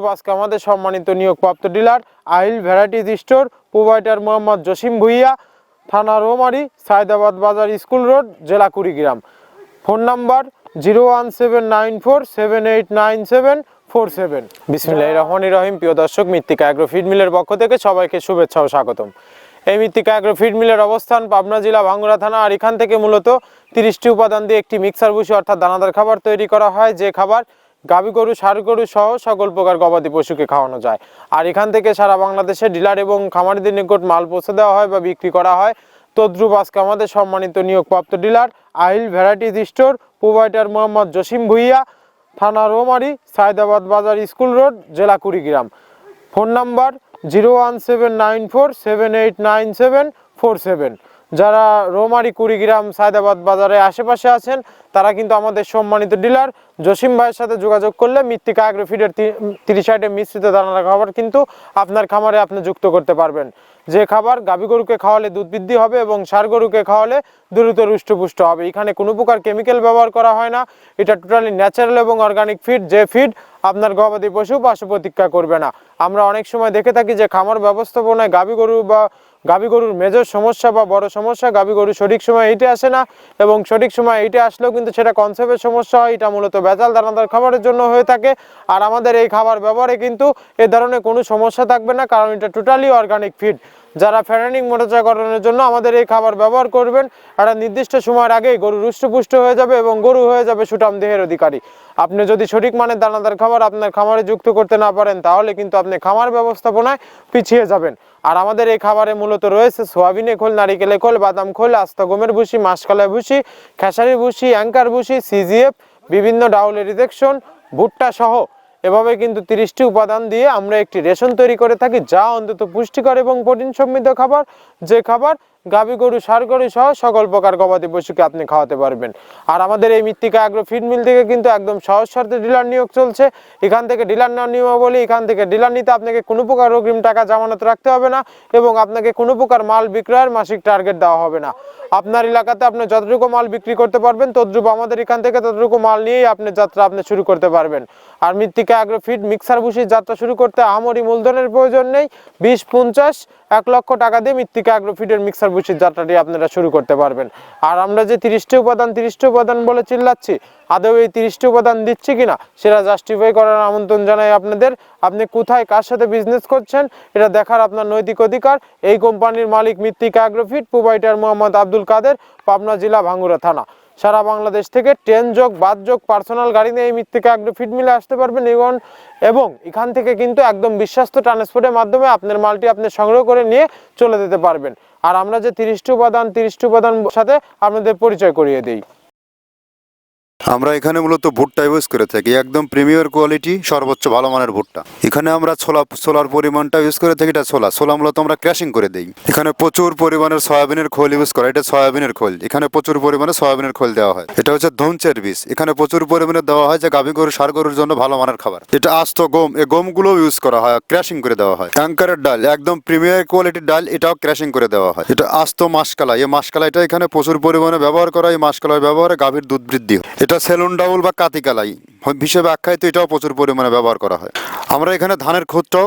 তদ্রুপ আজকে আমাদের সম্মানিত নিয়োগপ্রাপ্ত dealer Ahil varieties store, provider Mohammad Jasim Bhuiyan, থানা রোমারি, সায়দাবাদ বাজার স্কুল রোড, জেলা Kurigram. Phone number zero one seven nine four, seven eight nine seven four seven. বিসমিল্লাহ রহমান রহিম। প্রিয় দর্শক, মৃত্তিকা অ্যাগ্রো ফিড মিলের পক্ষ থেকে সবাইকে শুভেচ্ছা ও স্বাগতম। এই মৃত্তিকা অ্যাগ্রো ফিড মিলের অবস্থান পাবনা জেলা ভাঙ্গুড়া থানা, আর এখান থেকে মূলত তিরিশটি উপাদান দিয়ে একটি মিক্সার ভুসি অর্থাৎ দানাদার খাবার তৈরি করা হয়। যে খাবার গাভী গরু ষাঁড় গরু সহ সকল প্রকার গবাদি পশুকে খাওয়ানো যায়। আর এখান থেকে সারা বাংলাদেশে ডিলার এবং খামারিদের নিকট মাল পৌঁছে দেওয়া হয় বা বিক্রি করা হয়। তদ্রুপ আজকে আমাদের সম্মানিত নিয়োগপ্রাপ্ত dealer Ahil varieties store, provider Mohammad Jasim Bhuiyan, থানা রোমারি, সায়দাবাদ বাজার স্কুল রোড, জেলা Kurigram. Phone number zero one seven nine four seven eight nine seven four seven. যারা রোমারি কুড়িগ্রাম, সায়দাবাদ বাজারে আশেপাশে আছেন, তারা কিন্তু আমাদের সম্মানিত ডিলার জসিম ভাইয়ের সাথে যোগাযোগ করলে মৃত্তিকা আগ্রোফিডের তিরিশ সাইডে মিশ্রিত দানার খাবার কিন্তু আপনার খামারে আপনি যুক্ত করতে পারবেন। যে খাবার গাভী গরুকে খাওয়ালে দুধ বৃদ্ধি হবে এবং ষাঁড় গরুকে খাওয়ালে দ্রুত রুষ্টপুষ্ট হবে। এখানে কোনো প্রকার কেমিক্যাল ব্যবহার করা হয় না। এটা টোটালি ন্যাচারাল এবং অর্গানিক ফিড যে ফিড আপনার গবাদি পশু পাশু প্রতীক্ষা করবে না। আমরা অনেক সময় দেখে থাকি যে খামার ব্যবস্থাপনায় গাভী গরু বা গাভী গরুর মেজর সমস্যা বা বড় সমস্যা, গাবি গরু সঠিক সময় এইটে আসে না এবং সঠিক সময় এইটে আসলেও কিন্তু সেটা কনসেপ্টের সমস্যা হয়। এটা মূলত বেজাল দানাদার খাবারের জন্য হয়ে থাকে। আর আমাদের এই খাবার ব্যবহারে কিন্তু এ ধরনের কোনো সমস্যা থাকবে না, কারণ এটা টোটালি অর্গানিক ফিড যারা ফ্যারানিং মোটাচাকরণের জন্য আমাদের এই খাবার ব্যবহার করবেন, একটা নির্দিষ্ট সময়ের আগেই গরু রুষ্টপুষ্ট হয়ে যাবে এবং গরু হয়ে যাবে সুটাম দেহের অধিকারী। আপনি যদি সঠিক মানের দানাদার খাবার আপনার খামারে যুক্ত করতে না পারেন, তাহলে কিন্তু আপনি খামার ব্যবস্থাপনায় পিছিয়ে যাবেন। আর আমাদের এই খাবারে মূলত রয়েছে সোয়াবিনে খোল, নারিকেলে খোল, বাদাম খোল, আস্তা গমের ভুসি, মাসকালাই ভুসি, খেসারি ভুসি অ্যাঙ্কার ভুসি, সিজিএফ, বিভিন্ন ডাউলের রিজেকশন ভুট্টা সহ এভাবে কিন্তু তিরিশটি উপাদান দিয়ে আমরা একটি রেশন তৈরি করে থাকি, যা অন্তত পুষ্টিকর এবং প্রোটিন সমৃদ্ধ খাবার। যে খাবার গাভী গরু ষাঁড় গরু সহ সকল প্রকার গবাদি পশুকে আপনি খাওয়াতে পারবেন। আর আমাদের এই মৃত্তিকা আগ্রো ফিড মিল থেকে কিন্তু একদম সহজ শর্তে ডিলার নিয়োগ চলছে। এখান থেকে ডিলার নেওয়ার নিয়মাবলী, এখান থেকে ডিলার নিতে আপনাকে কোনো প্রকার অগ্রিম টাকা জামানত রাখতে হবে না এবং আপনাকে কোনো প্রকার মাল বিক্রয়ের মাসিক টার্গেট দেওয়া হবে না। আপনার এলাকাতে আপনি যতটুকু মাল বিক্রি করতে পারবেন তদ্রুপ আমাদের এখান থেকে ততটুকু মাল নিয়েই আপনি যাত্রা আপনি শুরু করতে পারবেন। আর মৃত্তিকা আগ্রো ফিড মিক্সার ভুষির যাত্রা শুরু করতে আমরি মূলধনের প্রয়োজন নেই। বিশ, পঞ্চাশ এক লক্ষ টাকা দিয়ে মৃত্তিকা আগ্রো ফিডের মিক্সার ভুষির যাত্রাটি আপনারা শুরু করতে পারবেন। আর আমরা যে তিরিশটি উপাদান তিরিশটি উপাদান বলে চিল্লাচ্ছি, আদৌ এই তিরিশটি উপাদান দিচ্ছি কিনা, সেটা জাস্টিফাই করার আমন্ত্রণ জানাই আপনাদের। আপনি কোথায়, কার সাথে বিজনেস করছেন, এটা দেখার আপনার নৈতিক অধিকার। এই কোম্পানির মালিক মৃত্তিকা আগ্রোফিট প্রোভাইডার মোহাম্মদ আব্দুল কাদের, পাবনা জেলা ভাঙ্গুরা থানা। সারা বাংলাদেশ থেকে ট্রেন যোগ, বাস যোগ পার্সোনাল গাড়ি নিয়ে এই মিট থেকে একটু ফিট মিলে আসতে পারবেন এবং এবং এখান থেকে কিন্তু একদম বিশ্বাস্ত ট্রান্সপোর্টের মাধ্যমে আপনার মালটি আপনি সংগ্রহ করে নিয়ে চলে যেতে পারবেন। আর আমরা যে তিরিশটি উপাদান তিরিশটি উপাদান সাথে আপনাদের পরিচয় করিয়ে দিই। আমরা এখানে মূলত ভুট্টা ইউজ করে থাকি। একদম প্রিমিয়ার কোয়ালিটি, সর্বোচ্চ ভালো মানের ভুট্টা। এখানে আমরা ছোলা, ছোলার পরিমাণটা ইউজ করে থাকি, এটা ছোলা। ছোলা মূলত আমরা ক্র্যাশিং করে দিই। এখানে প্রচুর পরিমাণের সয়াবিনের খোল ইউজ করা এটা সয়াবিনের খোল। এখানে প্রচুর পরিমাণে সয়াবিনের খোল দেওয়া হয়। এটা হচ্ছে ধনচের বীজ। এখানে প্রচুর পরিমাণে দেওয়া হয় যে গাভী গরু সার গরুর জন্য ভালো মানের খাবার। এটা আস্ত গম। এই গমগুলো ইউজ করা হয়, ক্র্যাশিং করে দেওয়া হয়। অ্যাঙ্কারের ডাল, একদম প্রিমিয়ার কোয়ালিটির ডাল, এটাও ক্র্যাশিং করে দেওয়া হয়। এটা আস্ত মাসকালাই। এই মাসকালাইটা এখানে প্রচুর পরিমাণে ব্যবহার করা এই মাসকালাই ব্যবহারে গাভীর দুধ বৃদ্ধি হয়। এটা সেলুন ডাউল বা কাতিকালাই হিসেবে আখ্যায়িত এটাও প্রচুর পরিমাণে ব্যবহার করা হয়। আমরা এখানে ধানের খুদটাও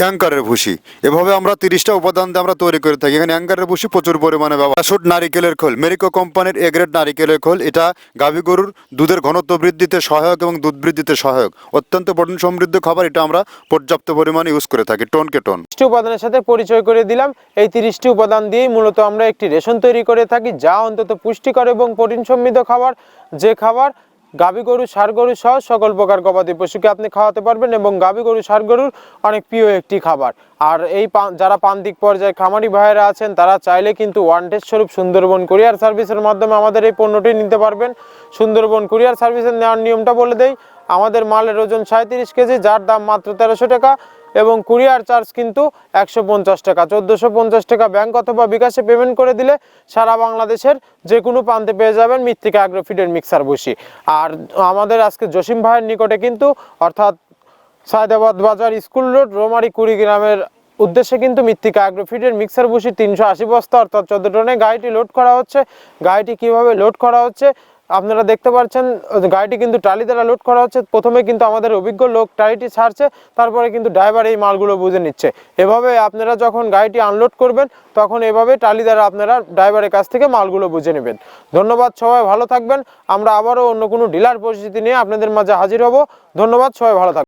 অ্যাঙ্কারের ভুসি। এভাবে আমরা তিরিশটা উপাদান দিয়ে আমরা তৈরি করে থাকি। এখানে অ্যাঙ্কারের ভুসি প্রচুর পরিমাণে ব্যবহার নারিকেলের খোল। মেরিকো কোম্পানির এ গ্রেড নারিকেলের খোল। এটা গাভী গরুর দুধের ঘনত্ব বৃদ্ধিতে সহায়ক এবং দুধ বৃদ্ধিতে সহায়ক। অত্যন্ত প্রোটিন সমৃদ্ধ খাবার। এটা আমরা পর্যাপ্ত পরিমাণে ইউজ করে থাকি টনকে টন। তিরিশটি উপাদানের সাথে পরিচয় করে দিলাম। এই তিরিশটি উপাদান দিয়েই মূলত আমরা একটি রেশন তৈরি করে থাকি, যা অন্তত পুষ্টিকর এবং প্রোটিন সমৃদ্ধ খাবার। যে খাবার গাভী গরু ষাঁড় গরু সহ সকল প্রকার গবাদি পশুকে আপনি খাওয়াতে পারবেন এবং গাভী গরু ষাঁড় গরুর অনেক প্রিয় একটি খাবার। আর এই যারা প্রান্তিক পর্যায়ে খামারি ভাইয়েরা আছেন, তারা চাইলে কিন্তু ওয়ান টেস্ট স্বরূপ সুন্দরবন কুরিয়ার সার্ভিসের মাধ্যমে আমাদের এই পণ্যটি নিতে পারবেন। সুন্দরবন কুরিয়ার সার্ভিসের নেওয়ার নিয়মটা বলে দেয় আমাদের মালের ওজন সাঁত্রিশ কেজি, যার দাম মাত্র তেরোশো টাকা। এবং কুরিয়ার চার্জ কিন্তু একশো পঞ্চাশ টাকা। চোদ্দোশো টাকা ব্যাংক অথবা বিকাশে পেমেন্ট করে দিলে সারা বাংলাদেশের যে কোনো প্রান্তে পেয়ে যাবেন মৃত্তিকা অ্যাগ্রোফিডের মিক্সার বসি। আর আমাদের আজকে জসিম ভাইয়ের নিকটে কিন্তু অর্থাৎ সায়দাবাদ বাজার স্কুল রোড, রোমারি কুড়িগ্রামের উদ্দেশ্যে কিন্তু মৃত্তিকা অ্যাগ্রোফিডের মিক্সার বসি তিনশো আশি বস্তা, অর্থাৎ চোদ্দ টনে গাড়িটি লোড করা হচ্ছে। গাড়িটি কীভাবে লোড করা হচ্ছে? আপনারা দেখতে পাচ্ছেন গাড়িটি কিন্তু টালি দ্বারা লোড করা হচ্ছে। প্রথমে কিন্তু আমাদের অভিজ্ঞ লোক টালিটি ছাড়ছে, তারপরে কিন্তু ড্রাইভার এই মালগুলো বুঝে নিচ্ছে। এভাবে আপনারা যখন গাড়িটি আনলোড করবেন, তখন এভাবে টালি দ্বারা আপনারা ড্রাইভারের কাছ থেকে মালগুলো বুঝে নেবেন। ধন্যবাদ সবাই, ভালো থাকবেন। আমরা আবারও অন্য কোনো ডিলার পরিস্থিতি নিয়ে আপনাদের মাঝে হাজির হব। ধন্যবাদ, সবাই ভালো থাকবেন।